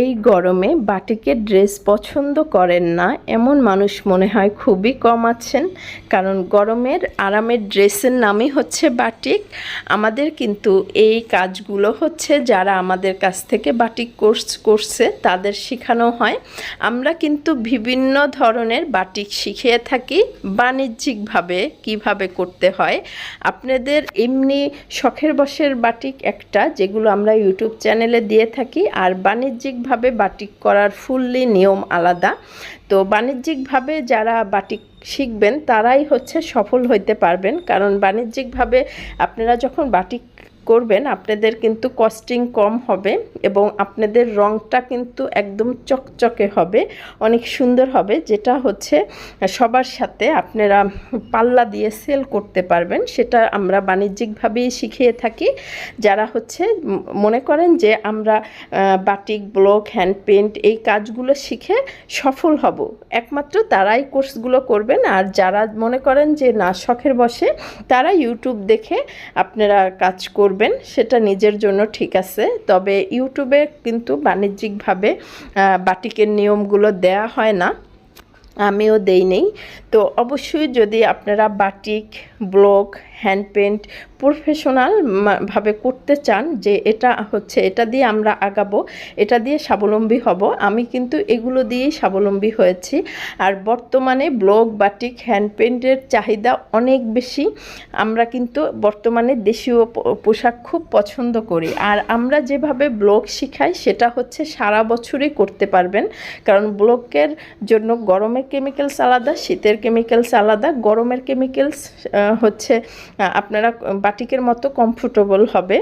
এই গরমে বাটিকের ড্রেস পছন্দ করেন না। এমন মানুষ মনে হয় খুবই কম আছেন। কারণ গরমের আরামের ড্রেসের নামই হচ্ছে বাটিক। আমাদের কিন্তু এই কাজগুলো হচ্ছে যারা আমাদের কাছ থেকে বাটিক কোর্স করছে, তাদের শেখানো হয়। আমরা কিন্তু বিভিন্ন ধরনের বাটিক শিখিয়ে থাকি বাণিজ্যিকভাবে কীভাবে করতে হয়। আপনাদের এমনি শখের বসের বাটিক একটা, যেগুলো আমরা ইউটিউব চ্যানেলে দিয়ে থাকি। আর বাণিজ্যিকভাবে বাটিক করার ফুললি নিয়ম আলাদা। তো বাণিজ্যিকভাবে যারা বাটিক শিখবেন, তারাই হচ্ছে সফল হইতে পারবেন। কারণ বাণিজ্যিকভাবে আপনারা যখন বাটিক করবেন, আপনাদের কিন্তু কস্টিং কম হবে এবং আপনাদের রংটা কিন্তু একদম চকচকে হবে, অনেক সুন্দর হবে, যেটা হচ্ছে সবার সাথে আপনারা পাল্লা দিয়ে সেল করতে পারবেন, সেটা আমরা বাণিজ্যিকভাবেই শিখিয়ে থাকি। যারা হচ্ছে মনে করেন যে আমরা বাটিক ব্লক হ্যান্ড পেন্ট এই কাজগুলো শিখে সফল হব, একমাত্র তারাই কোর্সগুলো করবেন, আর যারা মনে করেন যে না, শখের বসে তারা ইউটিউব দেখে আপনারা কাজ করবেন। করবেন, সেটা নিজের জন্য ঠিক আছে। তবে ইউটিউবে কিন্তু বাণিজ্যিকভাবে বাটিকের নিয়মগুলো দেয়া হয় না, আমিও দেই নেই। তো অবশ্যই যদি আপনারা batik block hand paint professional ভাবে করতে চান যে এটা হচ্ছে, এটা দিয়ে আমরা আগাবো, এটা দিয়ে স্বাবলম্বী হব। আমি কিন্তু এগুলো দিয়েই স্বাবলম্বী হয়েছি। আর বর্তমানে ব্লক বাটিক হ্যান্ড পেন্টের চাহিদা অনেক বেশি। আমরা কিন্তু বর্তমানে দেশীয় পোশাক খুব পছন্দ করি। আর আমরা যেভাবে ব্লক শিখাই, সেটা হচ্ছে সারা বছরই করতে পারবেন। কারণ ব্লকের জন্য গরমের কেমিক্যালস আলাদা, শীতের কেমিক্যালস আলাদা, গরমের কেমিক্যালস হচ্ছে আপনারা বাটিকের মতো কমফোর্টেবল হবে।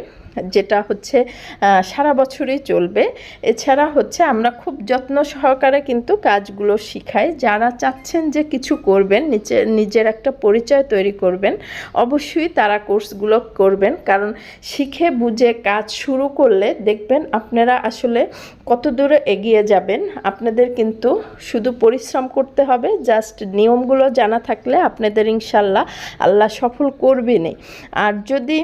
যেটা হচ্ছে সারা বছরই চলবে। এছাড়া হচ্ছে আমরা খুব যত্ন সহকারে কিন্তু কাজগুলো শিখাই। যারা চাচ্ছেন যে কিছু করবেন নিচে নিজের একটা পরিচয় তৈরি করবেন, অবশ্যই তারা কোর্সগুলো করবেন। কারণ শিখে বুঝে কাজ শুরু করলে দেখবেন আপনারা আসলে কত দূরে এগিয়ে যাবেন। আপনাদের কিন্তু শুধু পরিশ্রম করতে হবে, জাস্ট নিয়মগুলো জানা থাকলে আপনাদের ইনশাল্লাহ আল্লাহ সফল করবেনই। আর যদি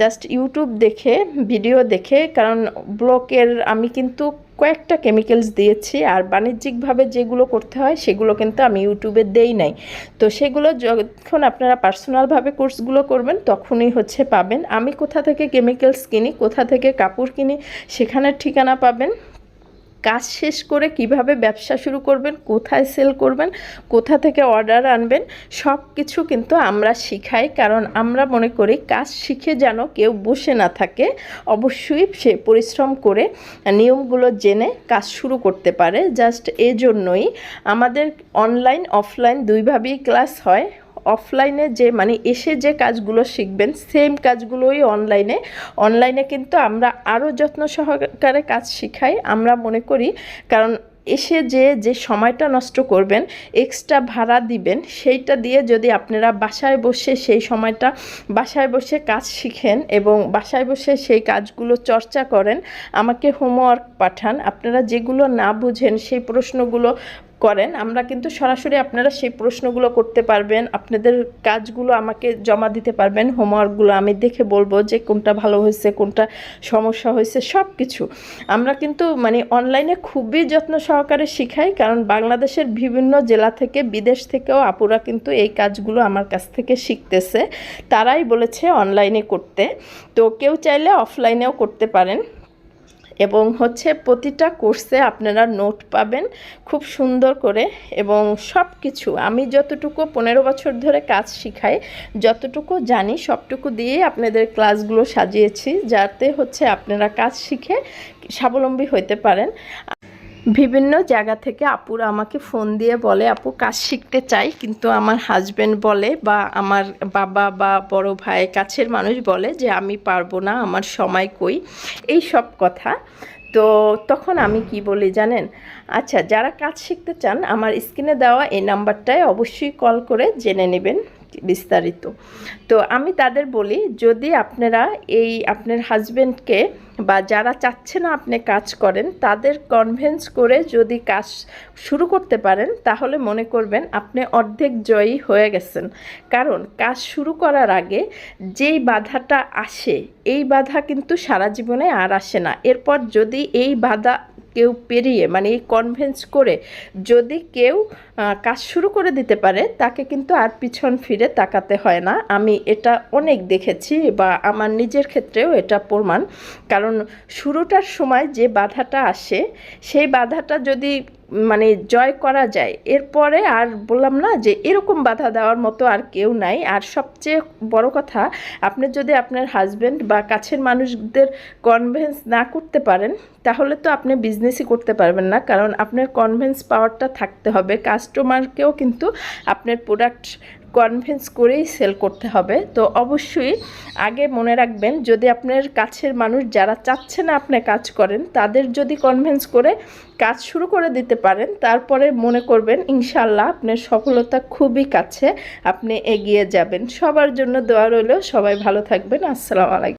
জাস্ট ইউটিউব দেখে ভিডিও দেখে, কারণ ব্লকের আমি কিন্তু কয়েকটা কেমিক্যালস দিয়েছি আর বাণিজ্যিকভাবে যেগুলো করতে হয় সেগুলো কিন্তু আমি ইউটিউবে দেই নাই। তো সেগুলো যখন আপনারা পার্সোনালভাবে কোর্সগুলো করবেন, তখনই হচ্ছে পাবেন। আমি কোথা থেকে কেমিক্যালস কিনি, কোথা থেকে কাপড় কিনি, সেখানের ঠিকানা পাবেন। কাজ শেষ করে কীভাবে ব্যবসা শুরু করবেন, কোথায় সেল করবেন, কোথা থেকে অর্ডার আনবেন সব কিছু কিন্তু আমরা শিখাই। কারণ আমরা মনে করি কাজ শিখে যেন কেউ বসে না থাকে, অবশ্যই সে পরিশ্রম করে নিয়মগুলো জেনে কাজ শুরু করতে পারে। জাস্ট এজন্যই আমাদের অনলাইন অফলাইন দুইভাবেই ক্লাস হয়। অফলাইনে যে মানে এসে যে কাজগুলো শিখবেন সেম কাজগুলোই অনলাইনে অনলাইনে কিন্তু আমরা আরও যত্ন সহকারে কাজ শিখাই, আমরা মনে করি। কারণ এসে যে যে সময়টা নষ্ট করবেন এক্সট্রা ভাড়া দিবেন, সেইটা দিয়ে যদি আপনারা বাসায় বসে সেই সময়টা, বাসায় বসে কাজ শিখেন এবং বাসায় বসে সেই কাজগুলো চর্চা করেন, আমাকে হোমওয়ার্ক পাঠান, আপনারা যেগুলো না বুঝেন, সেই প্রশ্নগুলো করেন, আমরা কিন্তু সরাসরি আপনারা সেই প্রশ্নগুলো করতে পারবেন, আপনাদের কাজগুলো আমাকে জমা দিতে পারবেন, হোমওয়ার্কগুলো আমি দেখে বলব যে কোনটা ভালো হয়েছে, কোনটা সমস্যা হয়েছে সব কিছু আমরা কিন্তু মানে অনলাইনে খুবই যত্ন সহকারে শিখাই, কারণ বাংলাদেশের বিভিন্ন জেলা থেকে, বিদেশ থেকেও আপুরা কিন্তু এই কাজগুলো আমার কাছ থেকে শিখতেছে। তারাই বলেছে অনলাইনে করতে। তো কেউ চাইলে অফলাইনেও করতে পারেন। এবং হচ্ছে প্রতিটা কোর্সে আপনারা নোট পাবেন খুব সুন্দর করে এবং সব কিছু আমি যতটুকু পনেরো বছর ধরে কাজ শিখাই, যতটুকু জানি সবটুকু দিয়েই আপনাদের ক্লাসগুলো সাজিয়েছি, যাতে হচ্ছে আপনারা কাজ শিখে স্বাবলম্বী হইতে পারেন। বিভিন্ন জায়গা থেকে আপুরা আমাকে ফোন দিয়ে বলে, আপু, কাজ শিখতে চাই, কিন্তু আমার হাজব্যান্ড বলে বা আমার বাবা বা বড় ভাই, কাছের মানুষ বলে যে আমি পারব না, আমার সময় কই? এই সব কথা। তো তখন আমি কি বলি জানেন? আচ্ছা যারা কাজ শিখতে চান, আমার স্ক্রিনে দেওয়া এই নাম্বারটায় অবশ্যই কল করে জেনে নেবেন। বিস্তারিত। তো আমি তাদের বলি, যদি আপনারা এই আপনার হাজব্যান্ডকে বা যারা চাচ্ছে না আপনি কাজ করেন, তাদের কনভেন্স করে যদি কাজ শুরু করতে পারেন, তাহলে মনে করবেন আপনি অর্ধেক জয়ী হয়ে গেছেন। কারণ কাজ শুরু করার আগে যেই বাধাটা আসে, এই বাধা কিন্তু সারা জীবনে আর আসে না। এরপর যদি এই বাধা কেউ পেরিয়ে মানে এই কনভেন্স করে যদি কেউ কাজ শুরু করে দিতে পারে, তাকে কিন্তু আর পিছন ফিরে তাকাতে হয় না। আমি এটা অনেক দেখেছি বা আমার নিজের ক্ষেত্রেও এটা প্রমাণ। কারণ শুরুটার সময় যে বাধাটা আসে, সেই বাধাটা যদি মানে জয় করা যায়। এরপরে আর বললাম না যে এরকম বাধা দেওয়ার মতো আর কেউ নাই। আর সবচেয়ে বড় কথা, আপনি যদি আপনার হাজব্যান্ড বা কাছের মানুষদের কনভেন্স না করতে পারেন, তাহলে তো আপনি বিজনেসই করতে পারবেন না। কারণ আপনার কনভেন্স পাওয়ারটা থাকতে হবে। কাস্টমারকেও কিন্তু আপনার প্রোডাক্ট কনভিন্স করেই সেল করতে হবে। তো অবশ্যই আগে মনে রাখবেন, যদি আপনার কাছের মানুষ যারা চাচ্ছে না আপনি কাজ করেন, তাদের যদি কনভিন্স করে কাজ শুরু করে দিতে পারেন, তারপরে মনে করবেন ইনশাল্লাহ আপনার সফলতা খুবই কাছে, আপনি এগিয়ে যাবেন। সবার জন্য দোয়া রইল, সবাই ভালো থাকবেন, আসসালামু আলাইকুম।